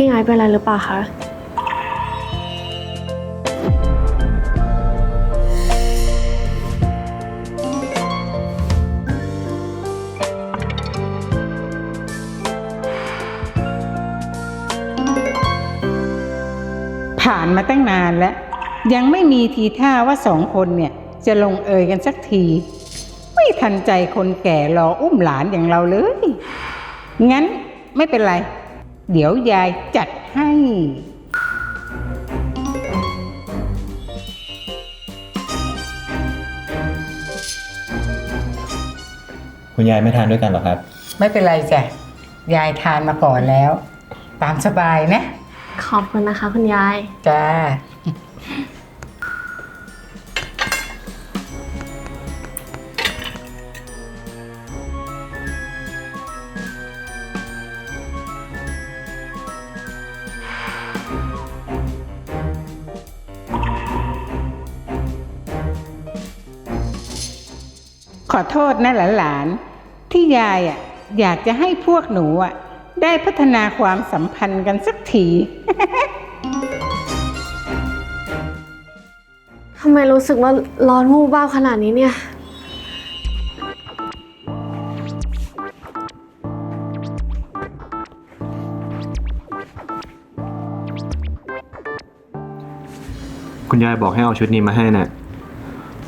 พี่ไอซ์เป็นอะไรหรือเปล่าคะ ผ่านมาตั้งนานแล้ว ยังไม่มีทีท่าว่าสองคนเนี่ย จะลงเอยกันสักที ไม่ทันใจคนแก่รออุ้มหลานอย่างเราเลย งั้นไม่เป็นไร เดี๋ยวยายจัดให้ คุณยายไม่ทานด้วยกันเหรอครับ ไม่เป็นไรจ้ะ ยายทานมาก่อนแล้ว ตามสบายนะ ขอบคุณนะคะ คุณยาย จ้า อโทษนะหลานๆที่ยายอะอยากจะให้พวกหนูอะได้พัฒนาความสัมพันธ์กันสักทีทำไมรู้สึกว่าร้อนวูบวาบขนาดนี้เนี่ย คุณยายบอกให้เอาชุดนี้มาให้นะ่ะ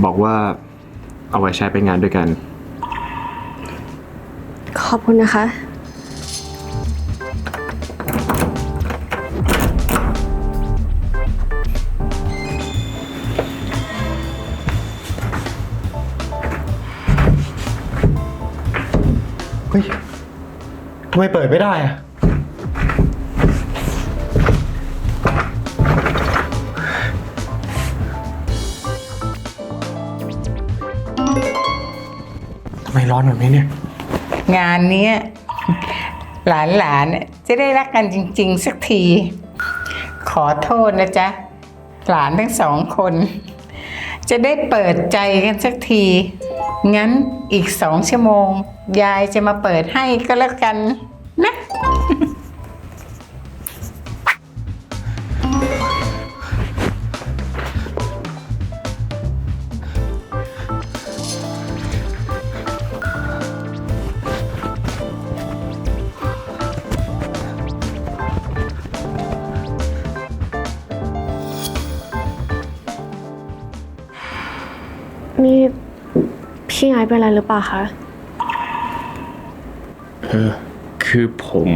บอกว่า เอาไว้ใช้ไปงานด้วยกัน ขอบคุณนะคะ เฮ้ยทำไมเปิดไม่ได้อะ ไมร้อนแบบนี้เนี่ย งานเนี้ยหลานๆจะได้รักกันจริง ๆ สักที ขอโทษนะจ๊ะ หลานทั้งสองคน จะได้เปิดใจกันสักที งั้นอีกสองชั่วโมง ยายจะมาเปิดให้ก็แล้วกันนะ นี่พี่ไอซ์เป็นอะไรหรือเปล่าคะ เออคือผม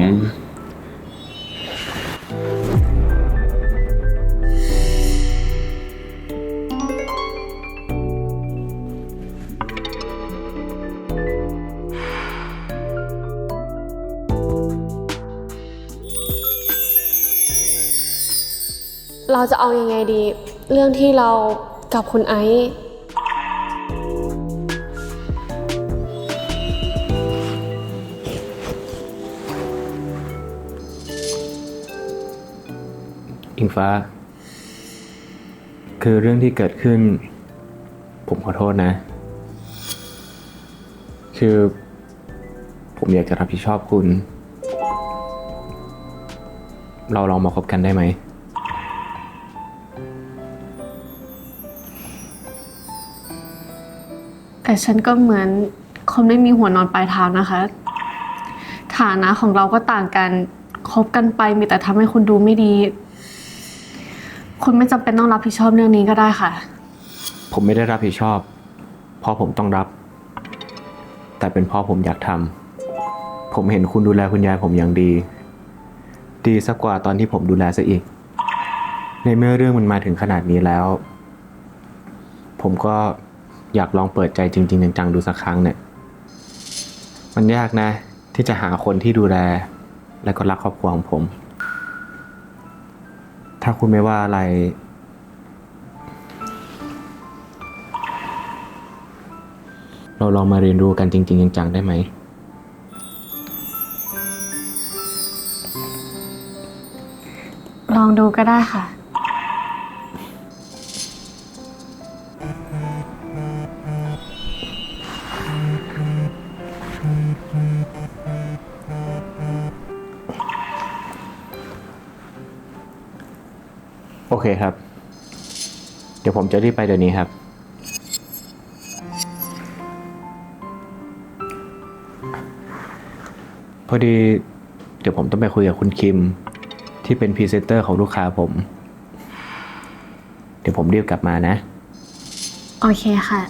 เราจะเอายังไงดี เรื่องที่เรากับคุณไอซ์ ฟ้า คือเรื่องที่เกิดขึ้น ผมขอโทษนะ คือ ผมอยากจะรับผิดชอบคุณ เราลองมาคบกันได้ไหม แต่ฉันก็เหมือนคนไม่มีหัวนอนปลายเท้านะคะ ฐานะของเราก็ต่างกันคบกันไปมีแต่ทำให้คุณดูไม่ดี คุณไม่จำเป็นต้องรับผิดชอบเรื่องนี้ก็ได้ค่ะ ผมไม่ได้รับผิดชอบ เพราะผมต้องรับ แต่เป็นเพราะผมอยากทำผมเห็นคุณดูแลคุณยายผมอย่างดี ดีสักกว่าตอนที่ผมดูแลซะอีก ในเมื่อเรื่องมันมาถึงขนาดนี้แล้ว ผมก็อยากลองเปิดใจจริง ๆ จังๆดูสักครั้งเนี่ย มันยากนะ ที่จะหาคนที่ดูแล และก็รักครอบครัวของผม ถ้าคุณไม่ว่าอะไร เราลองมาเรียนรู้กันจริง ๆ จัง ๆ ได้ไหม ลองดูก็ได้ค่ะ โอเคครับ เดี๋ยวผมจะรีบไปเดี๋ยวนี้ครับ พอดี เดี๋ยวผมต้องไปคุยกับคุณคิม ที่เป็นพรีเซนเตอร์ของลูกค้าผม เดี๋ยวผมรีบกลับมานะ โอเคค่ะ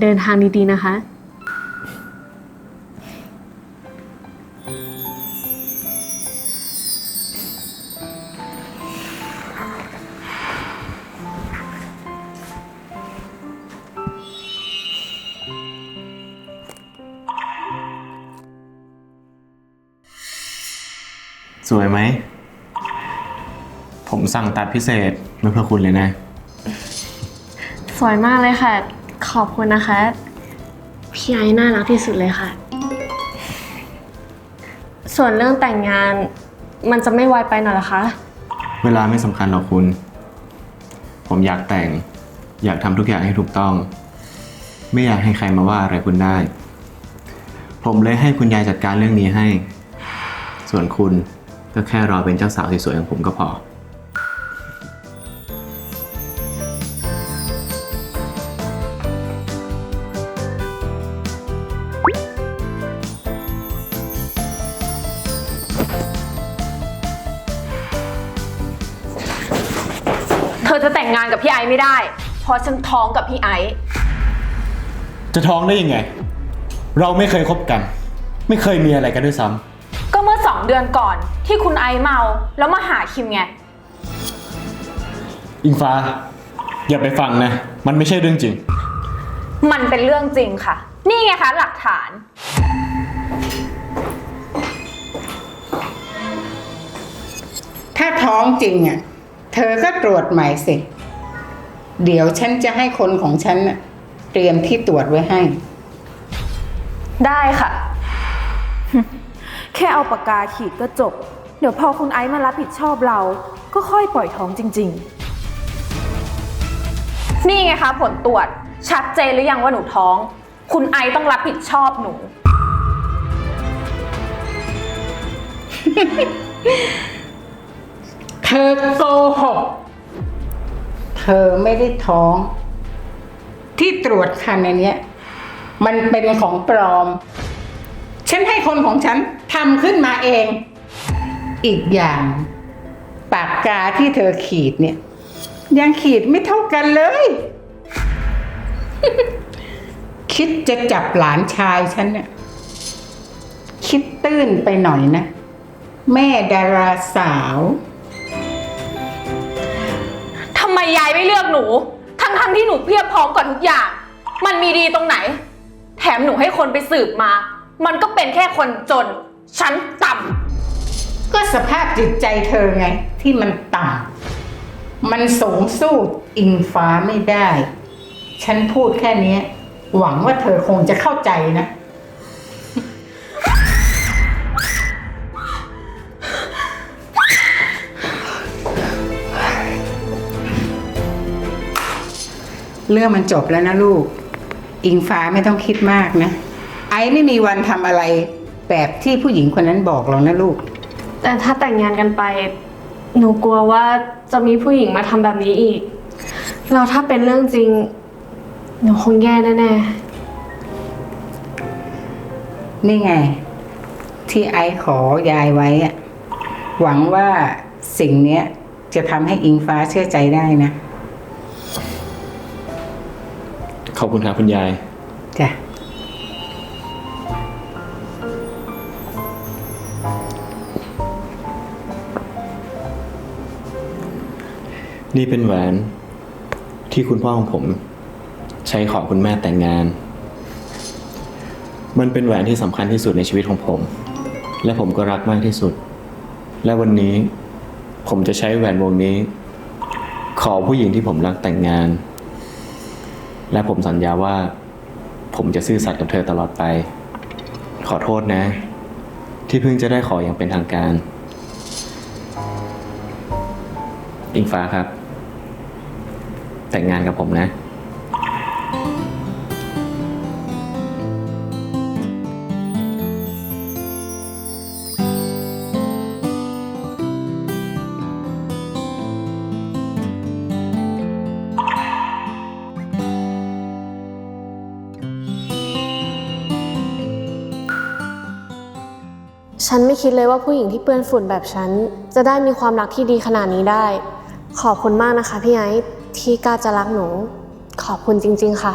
เดินทางดีๆนะคะ สวยไหม ผมสั่งตัดพิเศษมาเพื่อคุณเลยนะ สวยมากเลยค่ะ ขอบคุณนะคะ พี่ไอ้น่ารักที่สุดเลยค่ะ ส่วนเรื่องแต่งงานมันจะไม่ไวไปหน่อยเหรอคะ เวลาไม่สำคัญหรอกคุณ ผมอยากแต่ง อยากทำทุกอย่างให้ถูกต้อง ไม่อยากให้ใครมาว่าอะไรคุณได้ ผมเลยให้คุณยายจัดการเรื่องนี้ให้ ส่วนคุณก็แค่รอเป็นเจ้าสาวสวยๆของผมก็พอ เธอจะแต่งงานกับพี่ไอไม่ได้ ราะฉันท้องกับพี่ไอซ์จะท้องได้ยังไง เราไม่เคยคบกัน ไม่เคยมีอะไรกันด้วยซ้ำก็เมื่อสองเดือนก่อนที่คุณไอซ์เมาแล้วมาหาคิมไง อิงฟ้า อย่าไปฟังนะ มันไม่ใช่เรื่องจริง มันเป็นเรื่องจริงค่ะ นี่ไงคะหลักฐาน ถ้าท้องจริงอะ เธอก็ตรวจใหม่สิ เดี๋ยวฉันจะให้คนของฉันน่ะเตรียมที่ตรวจไว้ให้ ได้ค่ะ แค่เอาปากกาขีดก็จบ เดี๋ยวพอคุณไอซ์มารับผิดชอบเรา ก็ค่อยปล่อยท้องจริง ๆ นี่ไงคะผลตรวจ ชัดเจนหรือยังว่าหนูท้อง คุณไอซ์ต้องรับผิดชอบหนู เธอโกหก เธอไม่ได้ท้อง ที่ตรวจคันอันเนี้ย มันเป็นของปลอม ฉันให้คนของฉันทำขึ้นมาเอง อีกอย่าง ปากกาที่เธอขีดเนี่ย ยังขีดไม่เท่ากันเลย คิดจะจับหลานชายฉันเนี่ยคิดตื้นไปหน่อยนะ แม่ดาราสาว ยายไม่เลือกหนู ทั้งๆที่หนูเพียบพร้อมกว่าทุกอย่าง มันมีดีตรงไหน แถมหนูให้คนไปสืบมา มันก็เป็นแค่คนจน ชั้นต่ำก็สภาพจิตใจเธอไง ที่มันต่ำมันสูงสู้อิงฟ้าไม่ได้ ฉันพูดแค่เนี้ย หวังว่าเธอคงจะเข้าใจนะ เรื่องมันจบแล้วนะลูก อิงฟ้าไม่ต้องคิดมากนะ ไอ้ไม่มีวันทำอะไรแบบที่ผู้หญิงคนนั้นบอกหรอกนะลูก แต่ถ้าแต่งงานกันไป หนูกลัวว่าจะมีผู้หญิงมาทำแบบนี้อีกแล้วถ้าเป็นเรื่องจริง หนูคงแย่แน่นี่ไง ที่ไอซ์ขอยายไว้อะหวังว่าสิ่งเนี้ยจะทำให้อิงฟ้าเชื่อใจได้นะ ขอบคุณครับคุณยาย จ้ะ นี่เป็นแหวนที่คุณพ่อของผม ใช้ขอคุณแม่แต่งงาน มันเป็นแหวนที่สำคัญที่สุดในชีวิตของผม และผมก็รักมากที่สุด และวันนี้ผมจะใช้แหวนวงนี้ ขอผู้หญิงที่ผมรักแต่งงาน และผมสัญญาว่า ผมจะซื่อสัตย์กับเธอตลอดไป ขอโทษนะ ที่เพิ่งจะได้ขออย่างเป็นทางการ อิงฟ้าครับ แต่งงานกับผมนะ ฉันไม่คิดเลยว่าผู้หญิงที่เปื้อนฝุ่นแบบฉัน จะได้มีความรักที่ดีขนาดนี้ได้ ขอบคุณมากนะคะพี่ไอซ์ที่กล้าจะรักหนู ขอบคุณจริง ๆ ค่ะ